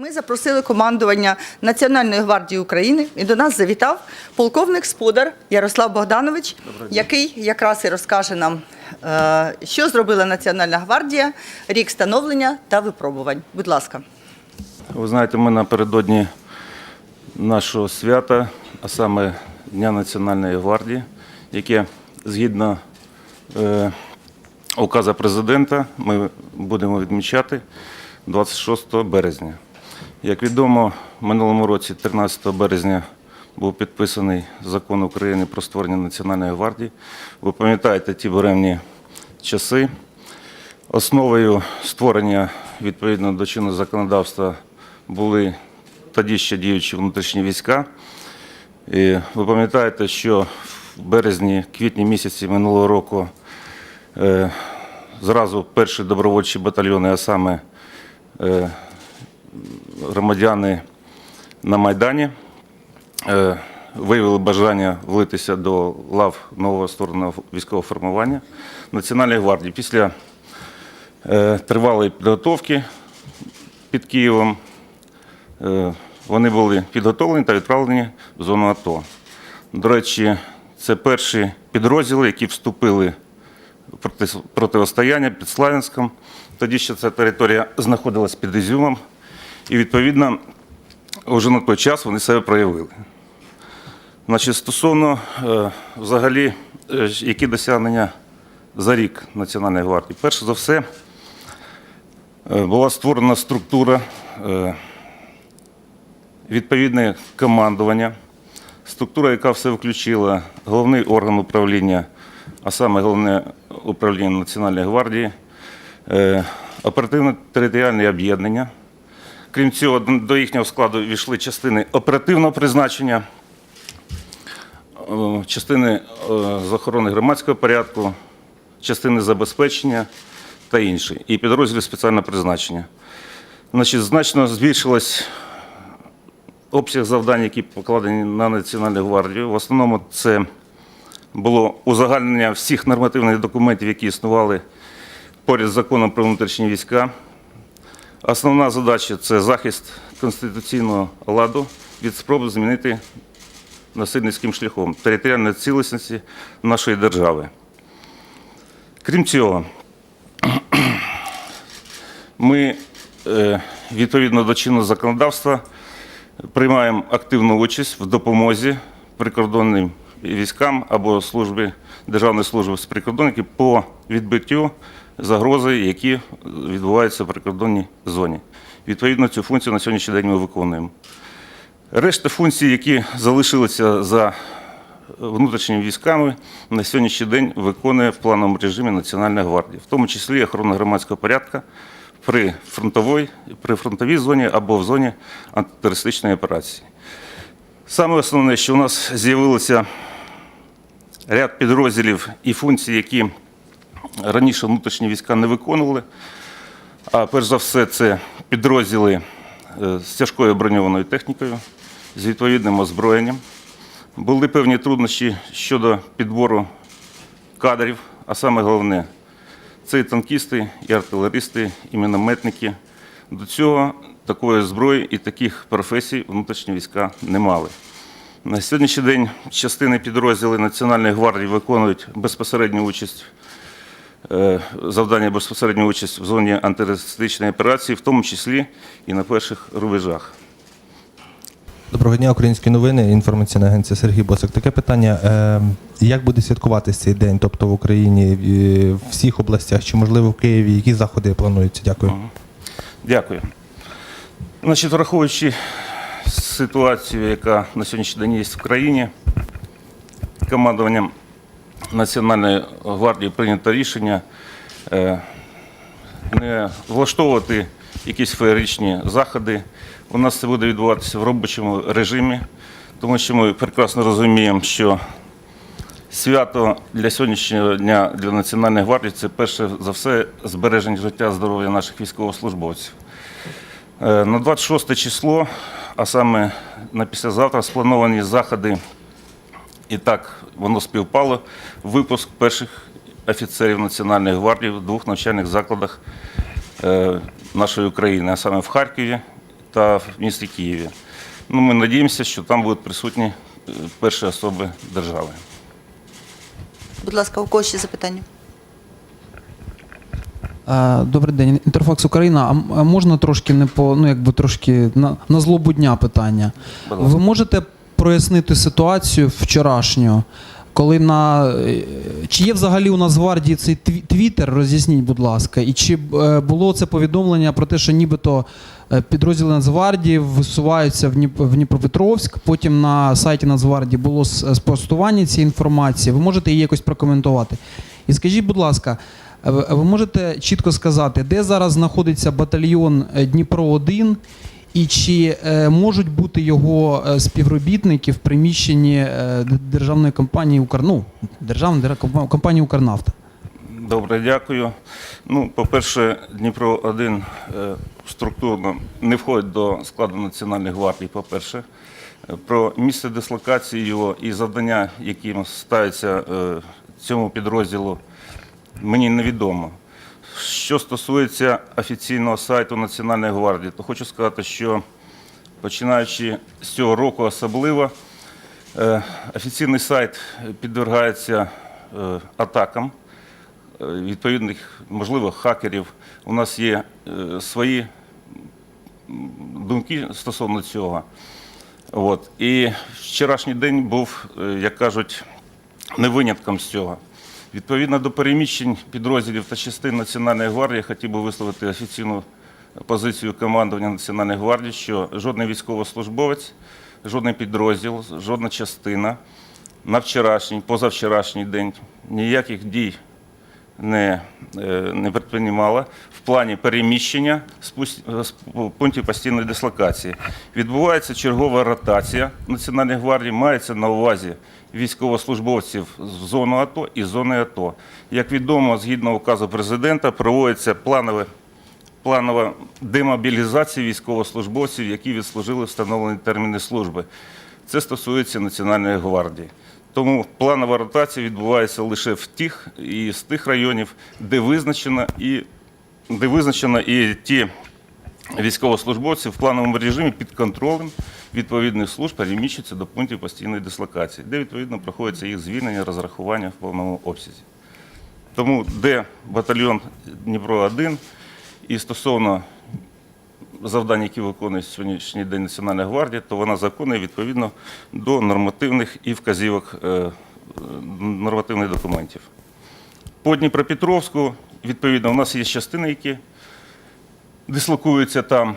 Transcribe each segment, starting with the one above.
Ми запросили командування Національної гвардії України і до нас завітав полковник Сподар Ярослав Богданович, який якраз і розкаже нам, е, що зробила Національна гвардія, рік становлення та випробувань. Будь ласка. Ви знаєте, ми напередодні нашого свята, а саме Дня Національної гвардії, яке згідно е, указу президента ми будемо відмічати 26 березня. Як відомо, минулому році, 13 березня, був підписаний закон України про створення Національної гвардії. Ви пам'ятаєте ті буремні часи. Основою створення відповідно до чинного законодавства були тоді ще діючі внутрішні війська. І ви пам'ятаєте, що в березні, квітні місяці минулого року е, зразу перші добровольчі батальйони, а саме е, громадяни на Майдані, е, виявили бажання влитися до лав нового створеного військового формування Національної гвардії. Після е, тривалої підготовки під Києвом е, вони були підготовлені та відправлені в зону АТО. До речі, це перші підрозділи, які вступили в проти- протистояння під Славянськом. Тоді ще ця територія знаходилась під Ізюмом. І відповідно вже на той час вони себе проявили. Значить, стосовно е, взагалі, е, які досягнення за рік Національної гвардії. Перше за все, е, була створена структура, відповідне командування, структура, яка все включила головний орган управління, а саме головне управління Національної гвардії, оперативно-територіальне об'єднання. Крім цього, до їхнього складу війшли частини оперативного призначення, е, частини е, з охорони громадського порядку, частини забезпечення та інші, і підрозділи спеціального призначення. Значить, значно збільшилось обсяг завдань, які покладені на Національну гвардію. В основному це було узагальнення всіх нормативних документів, які існували поряд з законом про внутрішні війська. Основна задача це захист конституційного ладу від спроби змінити насильницьким шляхом територіальної цілісності нашої держави. Крім цього, ми е, відповідно до чинного законодавства приймаємо активну участь в допомозі прикордонним військам або службі Державної служби з прикордонників по відбиттю загрози, які відбуваються в прикордонній зоні. Відповідно, цю функцію на сьогоднішній день ми виконуємо. Решта функцій, які залишилися за внутрішніми військами, на сьогоднішній день виконує в плановому режимі Національна гвардія, в тому числі охорона громадського порядку при фронтовій, при фронтовій зоні або в зоні антитерористичної операції. Саме основне, що у нас з'явилося ряд підрозділів і функцій, які раніше внутрішні війська не виконували. А перш за все, це підрозділи е, з тяжкою броньованою технікою, з відповідним озброєнням. Були певні труднощі щодо підбору кадрів, а саме головне це і танкісти, і артилеристи, і мінометники. До цього такої зброї і таких професій внутрішні війська не мали. На сьогоднішній день частини підрозділів Національної гвардії виконують безпосередню участь, завдання безпосередню участь в зоні антитерористичної операції, в тому числі і на перших рубежах. Доброго дня, українські новини, інформаційна агенція Сергій Босик. Таке питання: е, як буде святкуватись цей день, тобто в Україні, в- в всіх областях, чи можливо в Києві, які заходи плануються? Дякую. Дякую. Значить, враховуючи ситуацію, яка на сьогоднішній день є в країні, командуванням Національної гвардії прийнято рішення е, не влаштовувати якісь феєричні заходи. У нас це буде відбуватися в робочому режимі, тому що ми прекрасно розуміємо, що Свято для сьогоднішнього дня для Національної гвардії це перше за все збереження життя здоров'я наших військовослужбовців. Е, На 26 число, а саме на післязавтра, сплановані заходи, і так воно співпало, випуск перших офіцерів Національної гвардії в двох навчальних закладах е, нашої України, а саме в Харкові та в місті Києві. Ну, ми надіємося, що там будуть присутні е, перші особи держави. Будь ласка, у кого ще запитання? Е, Добрий день, Інтерфакс Україна. А можна трошки не по ну якби трошки на, на злобу дня питання? Ви можете прояснити ситуацію вчорашню, коли на е, чи є взагалі у нас в гвардії цей тві- твіттер, роз'ясніть, будь ласка, і чи е, було це повідомлення про те, що нібито е, підрозділи Нацгвардії висуваються в Дніп- Дніпропетровськ. Потім на сайті Нацгвардії було с- спростування цієї інформації. Ви можете її якось прокоментувати? І скажіть, будь ласка, ви можете чітко сказати, де зараз знаходиться батальйон Дніпро 1 і чи е, можуть бути його е, співробітники в приміщенні е, державної компанії Укр... ну, державної компанії Укрнафта? Добре, дякую. Ну, по-перше, Дніпро 1 е, структурно не входить до складу Національної гвардії, по-перше. Е, Про місце дислокації його і завдання, яким ставиться е, цьому підрозділу, мені невідомо. Що стосується офіційного сайту Національної гвардії, то хочу сказати, що починаючи з цього року особливо, е, офіційний сайт підвергається е, атакам е, відповідних, можливо, хакерів. У нас є свої думки стосовно цього. От. І вчорашній день був, як кажуть, не винятком з цього. Відповідно до переміщень підрозділів та частин Національної гвардії, хотів би висловити офіційну позицію командування Національної гвардії, що жодний військовослужбовець, жодний підрозділ, жодна частина на вчорашній, позавчорашній день ніяких дій не, е, не предприймала в плані переміщення з з пунктів постійної дислокації. Відбувається чергова ротація Національної гвардії, мається на увазі військовослужбовців в зону АТО і зони АТО. Як відомо, згідно указу президента, проводиться планове планова демобілізація військовослужбовців, які відслужили встановлені терміни служби. Це стосується Національної гвардії. Тому планова ротація відбувається лише в тих і з тих районів, де визначено і де визначено і ті військовослужбовці в плановому режимі під контролем відповідних служб переміщуються до пунктів постійної дислокації, де відповідно проходиться їх звільнення, розрахування в повному обсязі. Тому де батальйон Дніпро 1 і стосовно завдань, які виконує сьогоднішній день Національна гвардія, то вона виконує відповідно до нормативних і вказівок е, нормативних документів. По Дніпропетровську, відповідно, у нас є частини, які дислокуються там.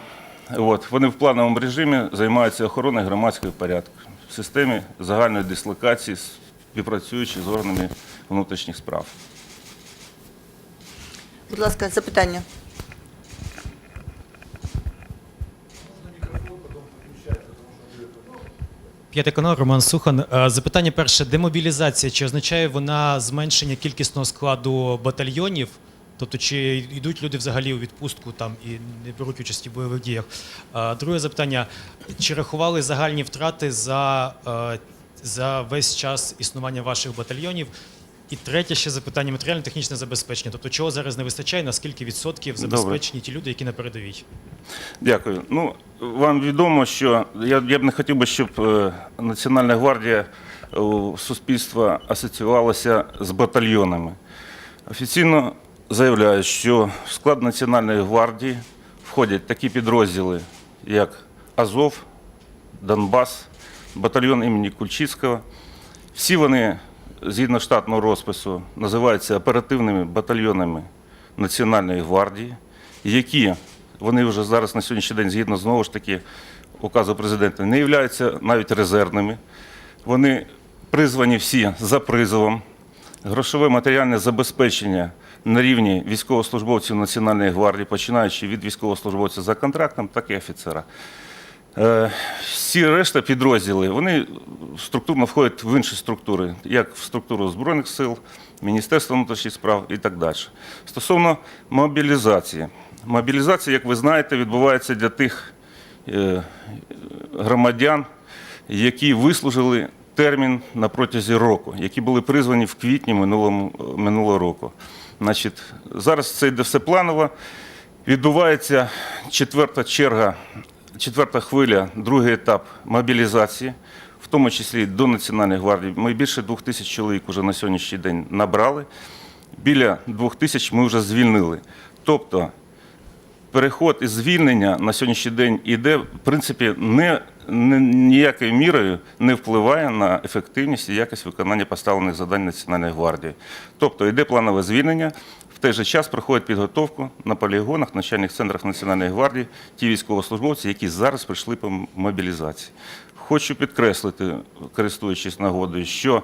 От, вони в плановому режимі займаються охороною громадського порядку в системі загальної дислокації, співпрацюючи з органами внутрішніх справ. Будь ласка, запитання. П'ятий канал, Роман Сухан. Е, Запитання перше: демобілізація чи означає вона зменшення кількісного складу батальйонів? Тобто, чи йдуть люди взагалі у відпустку там і не беруть участі в бойових діях? Е, Друге запитання: чи рахували загальні втрати за, е, за весь час існування ваших батальйонів? І третє ще запитання матеріально-технічне забезпечення. Тобто, чого зараз не вистачає, на скільки відсотків Добре. забезпечені ті люди, які на передовій? Дякую. Ну, вам відомо, що я, я б не хотів би, щоб е, Національна гвардія у суспільства асоціювалася з батальйонами. Офіційно заявляю, що в склад Національної гвардії входять такі підрозділи, як Азов, Донбас, батальйон імені Кульчицького. Всі вони, згідно штатного розпису, називаються оперативними батальйонами Національної гвардії, які вони вже зараз на сьогоднішній день, згідно знову ж таки указу президента, не являються навіть резервними. Вони призвані всі за призовом. Грошове матеріальне забезпечення на рівні військовослужбовців Національної гвардії, починаючи від військовослужбовця за контрактом, так і офіцера. Е, Всі решта підрозділи вони структурно входять в інші структури, як в структуру Збройних сил, Міністерства внутрішніх справ і так далі. Стосовно мобілізації. Мобілізація, як ви знаєте, відбувається для тих е, громадян, які вислужили термін на протязі року, які були призвані в квітні минулого року. Значить, зараз це йде все планово. Відбувається четверта черга четверта хвиля, другий етап мобілізації, в тому числі до Національної гвардії. Ми більше двох тисяч чоловік вже на сьогоднішній день набрали. Біля двох тисяч ми вже звільнили. Тобто переход і звільнення на сьогоднішній день іде, в принципі, не, не ніякою мірою не впливає на ефективність і якість виконання поставлених завдань Національної гвардії. Тобто йде планове звільнення. В той же час проходять підготовку на полігонах, навчальних центрах Національної гвардії ті військовослужбовці, які зараз прийшли по мобілізації. Хочу підкреслити, користуючись нагодою, що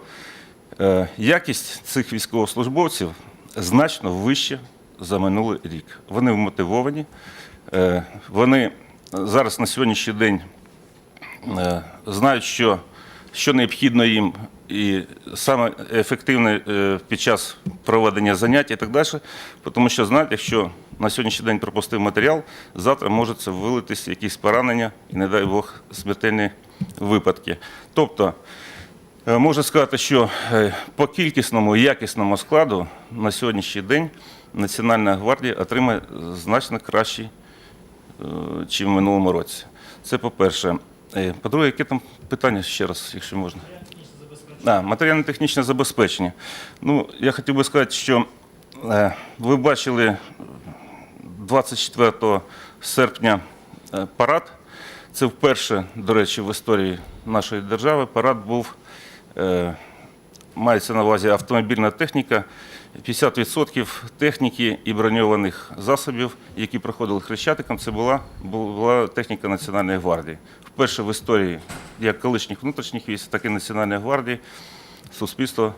е, якість цих військовослужбовців значно вища за минулий рік. Вони вмотивовані, е, вони зараз на сьогоднішній день е, знають, що, що необхідно їм, і саме ефективне е, під час проведення занять і так далі, тому що знають, якщо на сьогоднішній день пропустив матеріал, завтра може це вилитися якісь поранення і, не дай Бог, смертельні випадки. Тобто, Можна сказати, що по кількісному і якісному складу на сьогоднішній день Національна гвардія отримає значно кращий, е, чим в минулому році. Це по-перше. Е, По-друге, яке там питання ще раз, якщо можна? Матеріально-технічне забезпечення. Ну, я хотів би сказати, що е, ви бачили 24 серпня е, парад. Це вперше, до речі, в історії нашої держави парад був, е, мається на увазі автомобільна техніка, 50% техніки і броньованих засобів, які проходили хрещатиком, це була, була техніка Національної гвардії. Вперше в історії як колишніх внутрішніх військ, так і Національної гвардії суспільство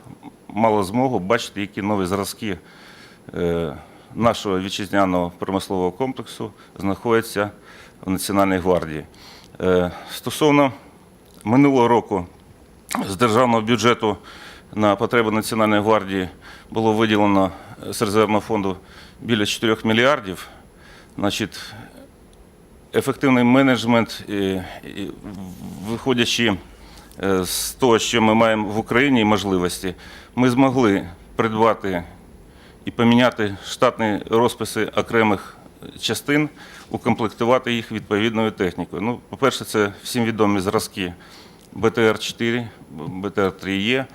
мало змогу бачити, які нові зразки е, нашого вітчизняного промислового комплексу знаходяться в Національній гвардії. Е, Стосовно минулого року з державного бюджету на потреби Національної гвардії було виділено з резервного фонду біля 4 мільярдів. Значить, ефективний менеджмент, і, і, виходячи е, з того, що ми маємо в Україні можливості, ми змогли придбати і поміняти штатні розписи окремих частин, укомплектувати їх відповідною технікою. Ну, по-перше, це всім відомі зразки БТР-4, БТР-3Е, е,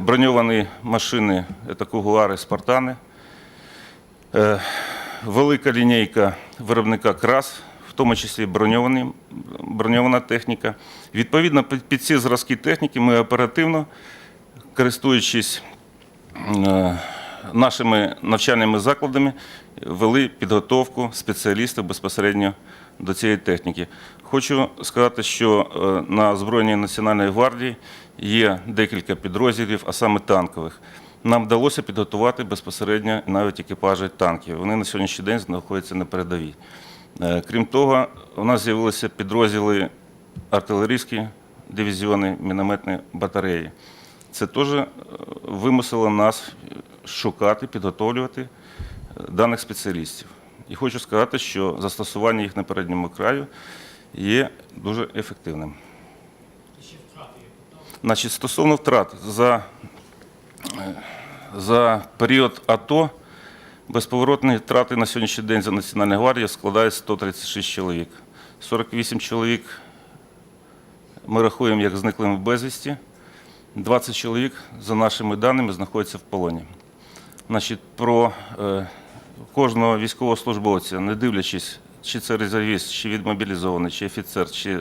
броньовані машини це Кугуари, Спартани, Е, велика лінійка виробника КРАС, в тому числі броньовані, броньована техніка. Відповідно, під, під ці зразки техніки ми оперативно, користуючись е, нашими навчальними закладами, вели підготовку спеціалістів безпосередньо до цієї техніки. Хочу сказати, що е, на озброєнні Національної гвардії є декілька підрозділів, а саме танкових. Нам вдалося підготувати безпосередньо навіть екіпажі танків. Вони на сьогоднішній день знаходяться на передовій. Е, Крім того, у нас з'явилися підрозділи артилерійські дивізіони, мінометні батареї. Це теж е, вимусило нас шукати, підготовлювати даних спеціалістів. І хочу сказати, що застосування їх на передньому краю є дуже ефективним. Значить, стосовно втрат за, е, за період АТО безповоротні втрати на сьогоднішній день за Національною гвардією складають 136 чоловік. 48 чоловік ми рахуємо як зниклими безвісті. 20 чоловік, за нашими даними, знаходяться в полоні. Значить, про е, кожного військовослужбовця, не дивлячись, чи це резервіст, чи відмобілізований, чи офіцер, чи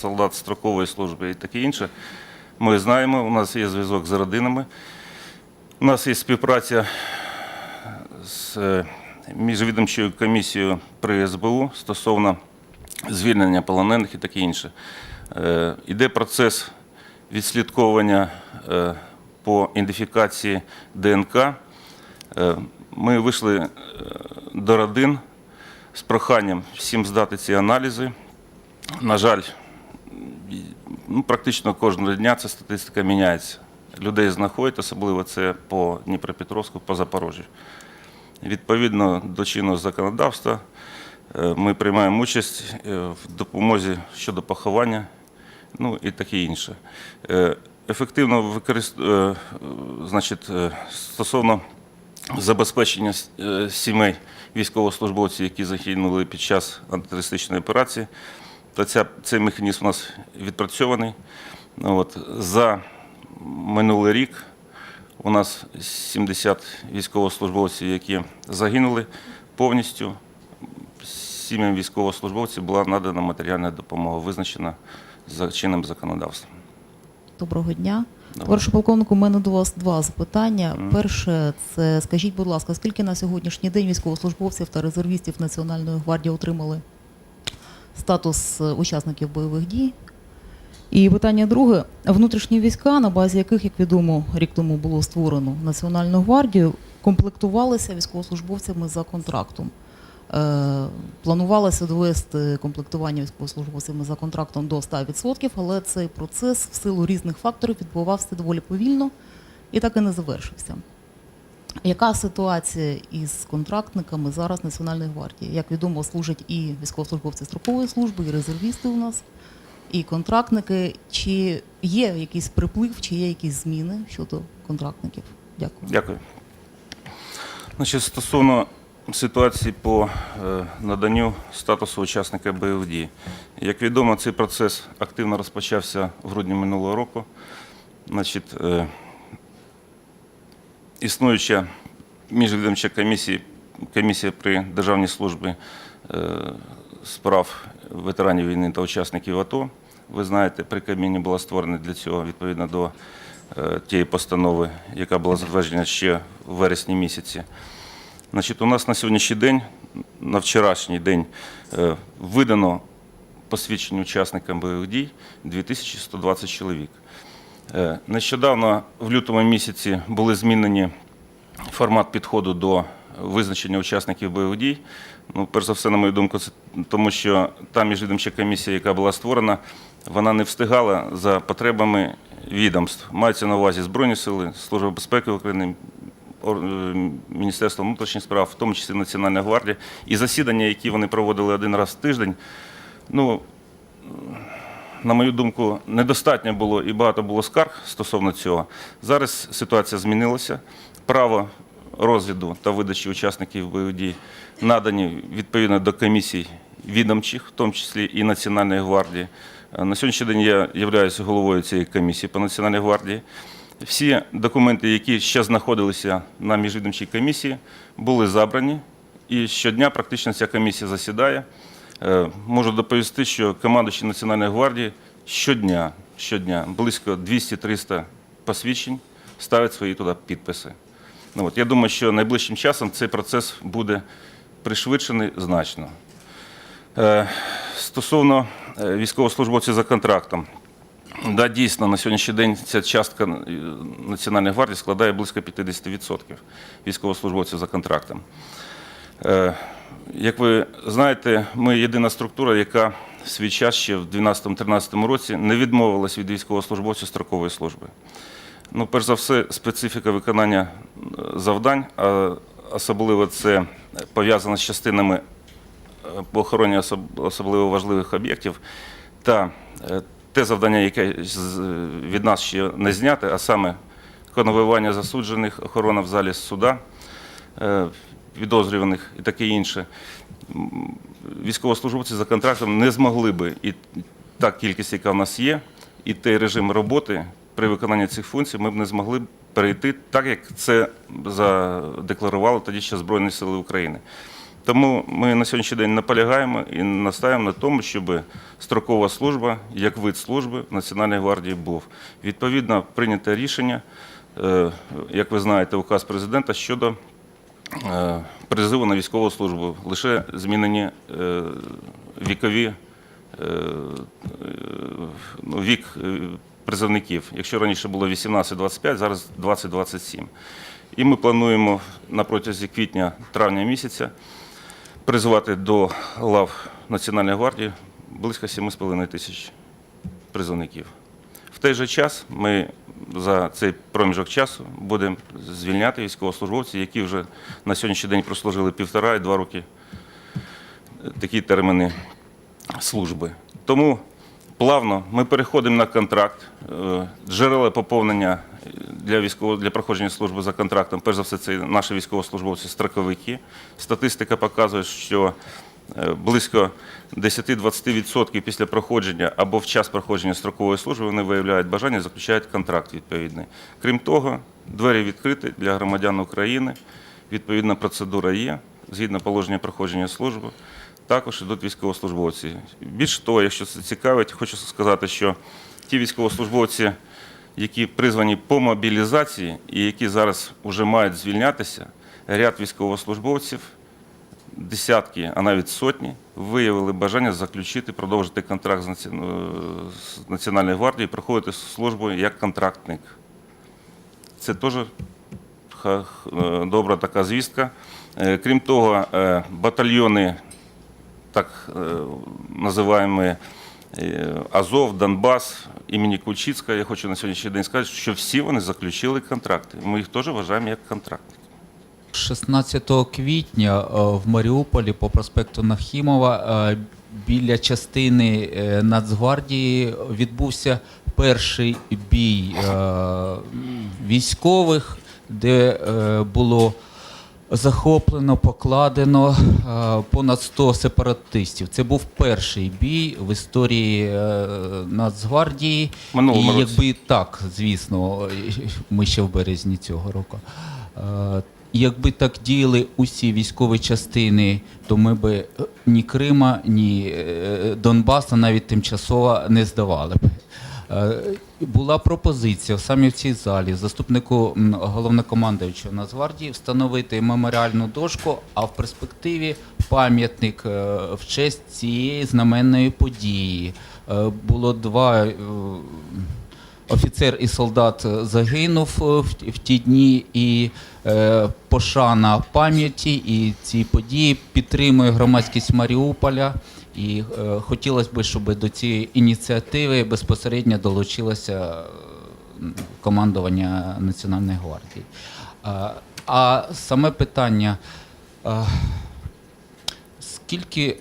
солдат строкової служби і таке інше, ми знаємо, у нас є зв'язок з родинами, у нас є співпраця з е, міжвідомчою комісією при СБУ стосовно звільнення полонених і таке інше. Е, Іде процес відслідковування е, по ідентифікації ДНК. Ми вийшли е, до родин з проханням всім здати ці аналізи. На жаль, ну, практично кожного дня ця статистика міняється. Людей знаходять, особливо це по Дніпропетровську, по Запорожжю. Відповідно до чинного законодавства, е, ми приймаємо участь е, в допомозі щодо поховання, ну і таке інше. Ефективно використ... значить, стосовно забезпечення е, сімей військовослужбовців, які загинули під час антитерористичної операції. То ця, цей механізм у нас відпрацьований. Ну, От, за минулий рік у нас 70 військовослужбовців, які загинули повністю. Сім'ям військовослужбовців була надана матеріальна допомога, визначена за чинним законодавством. Доброго дня. Товаришу полковнику, у мене до вас два запитання. Перше, це скажіть, будь ласка, скільки на сьогоднішній день військовослужбовців та резервістів Національної гвардії отримали статус е, учасників бойових дій? І питання друге: внутрішні війська, на базі яких, як відомо, рік тому було створено Національну гвардію, комплектувалися військовослужбовцями за контрактом. Е, Планувалося довести комплектування військовослужбовцями за контрактом до 100%, але цей процес в силу різних факторів відбувався доволі повільно і так і не завершився. Яка ситуація із контрактниками зараз Національної гвардії? Як відомо, служать і військовослужбовці строкової служби, і резервісти у нас, і контрактники. Чи є якийсь приплив, чи є якісь зміни щодо контрактників? Дякую. Дякую. Значить, стосовно ситуації по е, наданню статусу учасника бойових дій. Як відомо, цей процес активно розпочався в грудні минулого року. Значить, е, існуюча міжвідомча комісія, комісія при Державній службі е, справ ветеранів війни та учасників АТО. Ви знаєте, при Кабміні була створена для цього відповідно до тієї постанови, яка була затверджена ще в вересні місяці. Значить, у нас на сьогоднішній день, на вчорашній день, е, видано посвідчення учасникам бойових дій 2120 чоловік. Е, Нещодавно, в лютому місяці, були змінені формат підходу до визначення учасників бойових дій. Ну, перш за все, на мою думку, це тому що та міжвідомча комісія, яка була створена, вона не встигала за потребами відомств. Мається на увазі Збройні сили, Служба безпеки України, е, внутрішніх справ, в тому числі Національна гвардія. І засідання, які вони проводили один раз в тиждень, ну, на мою думку, недостатньо було і багато було скарг стосовно цього. Зараз ситуація змінилася. Право розгляду та видачі учасників бойових дій надані відповідно до комісій відомчих, в тому числі і Національної гвардії. Е, На сьогоднішній день я являюся головою цієї комісії по Національній гвардії. Всі документи, які ще знаходилися на міжвідомчій комісії, були забрані, і щодня практично ця комісія засідає. Е, Можу доповісти, що командуючий Національної гвардії щодня, щодня близько 200-300 посвідчень ставить свої туди підписи. Ну, от, я думаю, що найближчим часом цей процес буде пришвидшений значно. Е, Стосовно е, військовослужбовців за контрактом. Да, дійсно, на сьогоднішній день ця частка е, Національної гвардії складає близько 50% військовослужбовців за контрактом. Е, Як ви знаєте, ми єдина структура, яка в свій час ще в 2012-2013 році не відмовилась від військовослужбовців строкової служби. Ну, перш за все, специфіка виконання е, завдань, а особливо це пов'язано з частинами по охороні особливо важливих об'єктів, та те завдання, яке від нас ще не зняте, а саме конвоювання засуджених, охорона в залі суда, е, підозрюваних і таке інше. Військовослужбовці за контрактом не змогли би і та кількість, яка в нас є, і той режим роботи при виконанні цих функцій ми б не змогли перейти так, як це задекларували тоді ще Збройні Сили України. Тому ми на сьогоднішній день наполягаємо і настаємо на тому, щоб строкова служба, як вид служби в Національній гвардії був. Відповідно, прийнято рішення, е, як ви знаєте, указ президента щодо е, призиву на військову службу. Лише змінені е, вікові ну, вік призовників. Якщо раніше було 18-25, зараз 20-27. І ми плануємо на протязі квітня-травня місяця призивати до лав Національної гвардії близько 7,5 тисяч призовників. В той же час ми за цей проміжок часу будемо звільняти військовослужбовців, які вже на сьогоднішній день прослужили півтора і два роки такі терміни служби. Тому плавно ми переходимо на контракт. Е, Джерела поповнення для військово для проходження служби за контрактом. Перш за все, це наші військовослужбовці строковики. Статистика показує, що е, близько 10-20% після проходження або в час проходження строкової служби вони виявляють бажання, заключають контракт відповідний. Крім того, двері відкриті для громадян України. Відповідна процедура є згідно положення проходження служби. Також йдуть військовослужбовці. Більше того, якщо це цікавить, хочу сказати, що ті військовослужбовці, які призвані по мобілізації і які зараз вже мають звільнятися, ряд військовослужбовців, десятки, а навіть сотні, виявили бажання заключити, продовжити контракт з Національною гвардією, проходити службу як контрактник. Це теж е, добра така звістка. Е, Крім того, е, батальйони, так е, називаємо е, Азов, Донбас, імені Кульчицька, я хочу на сьогоднішній день сказати, що всі вони заключили контракти. Ми їх теж вважаємо як контрактники. 16 квітня е, в Маріуполі по проспекту Нахімова біля частини Нацгвардії відбувся перший бій військових, де було захоплено, покладено е, понад 100 сепаратистів. Це був перший бій в історії е, Нацгвардії. Минулому І якби так, звісно, ми ще в березні цього року. Е, Якби так діяли усі військові частини, то ми би ні Крима, ні Донбаса навіть тимчасово не здавали б. Е, Була пропозиція саме в цій залі заступнику головнокомандуючого Нацгвардії встановити меморіальну дошку, а в перспективі пам'ятник е, в честь цієї знаменної події. Е, Було два офіцер і солдат загинув в, ті- дні, і пошана пам'яті і ці події підтримує громадськість Маріуполя. І е, хотілося б, щоб до цієї ініціативи безпосередньо долучилося е, командування Національної гвардії. А, а саме питання. е, Скільки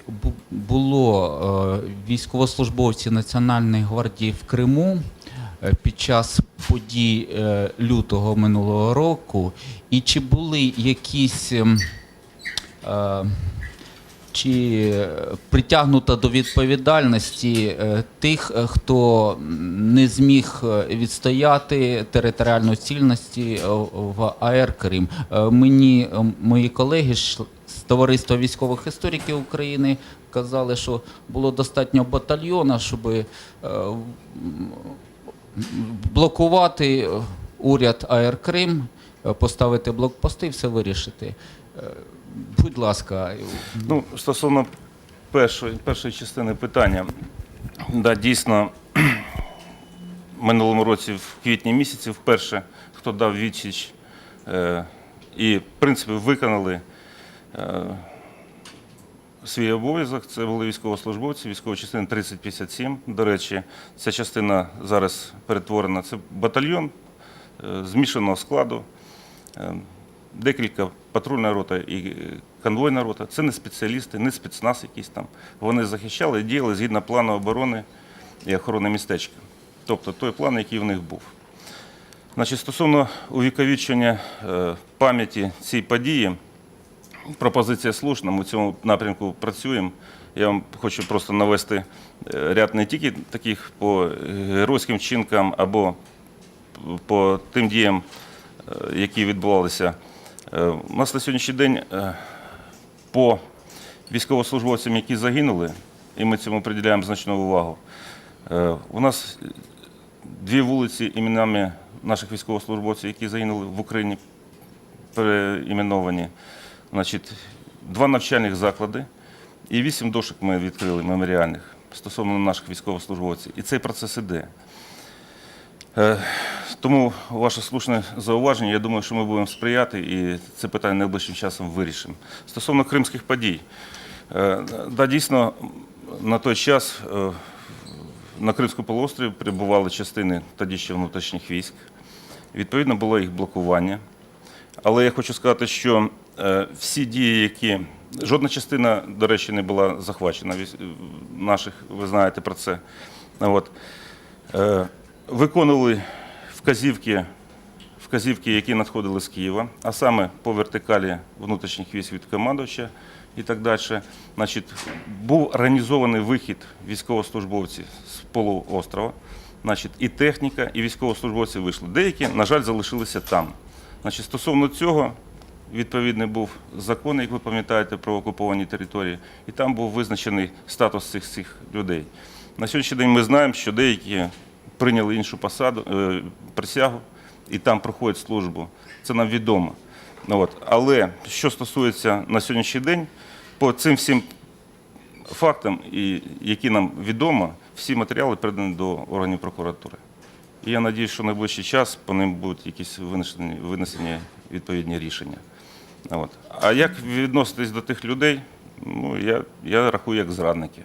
було е, військовослужбовців Національної гвардії в Криму е, під час подій е, лютого минулого року, і чи були якісь ем, е, чи е, притягнуто до відповідальності е, тих, е, хто не зміг відстояти територіальну цільності в АР Крим? Мені мої колеги з товариства військових істориків України казали, що було достатньо батальйона, щоб блокувати уряд АР Крим, поставити блокпости і все вирішити. Е, Будь ласка, Ну, стосовно першої, першої частини питання, да, дійсно, в минулому році, в квітні місяці, вперше, хто дав відсіч е, і, в принципі, виконали е, свій обов'язок, це були військовослужбовці, військова частина 3057. До речі, ця частина зараз перетворена. Це батальйон е, змішаного складу. Декілька патрульна рота і е, конвойна рота. Це не спеціалісти, не спецназ якийсь там. Вони захищали і діяли згідно плану оборони і охорони містечка. Тобто той план, який в них був. Значить, стосовно увіковічення е, пам'яті цієї події, пропозиція слушна, ми в цьому напрямку працюємо. Я вам хочу просто навести е, ряд не тільки таких по геройським вчинкам або по тим діям, які відбувалися. Е, У нас на сьогоднішній день е, по військовослужбовцям, які загинули, і ми цьому приділяємо значну увагу. е, У нас дві вулиці іменами наших військовослужбовців, які загинули в Україні, переіменовані. Значить, два навчальних заклади і вісім дошок ми відкрили меморіальних стосовно наших військовослужбовців. І цей процес іде. Тому ваше слушне зауваження, я думаю, що ми будемо сприяти і це питання найближчим часом вирішимо. Стосовно кримських подій, е, да, дійсно, на той час е, на Кримському полуострові перебували частини тоді ще внутрішніх військ. Відповідно, було їх блокування. Але я хочу сказати, що е, всі дії, які. Жодна частина, до речі, не була захвачена. Наших, ви знаєте про це. От. Виконували вказівки, вказівки, які надходили з Києва, а саме по вертикалі внутрішніх військ від командувача і так далі. Значить, був організований вихід військовослужбовців з полуострова. Значить, і техніка, і військовослужбовці вийшли. Деякі, на жаль, залишилися там. Значить, стосовно цього, відповідний був закон, як ви пам'ятаєте, про окуповані території, і там був визначений статус цих, цих людей. На сьогоднішній день ми знаємо, що деякі прийняли іншу посаду, е, присягу і там проходять службу. Це нам відомо. Ну, от. Але що стосується на сьогоднішній день, по цим всім фактам, які нам відомо, всі матеріали передані до органів прокуратури. І я сподіваюся, що в найближчий час по ним будуть якісь винесені, винесені відповідні рішення. От. А як відноситись до тих людей, ну, я, я рахую як зрадники.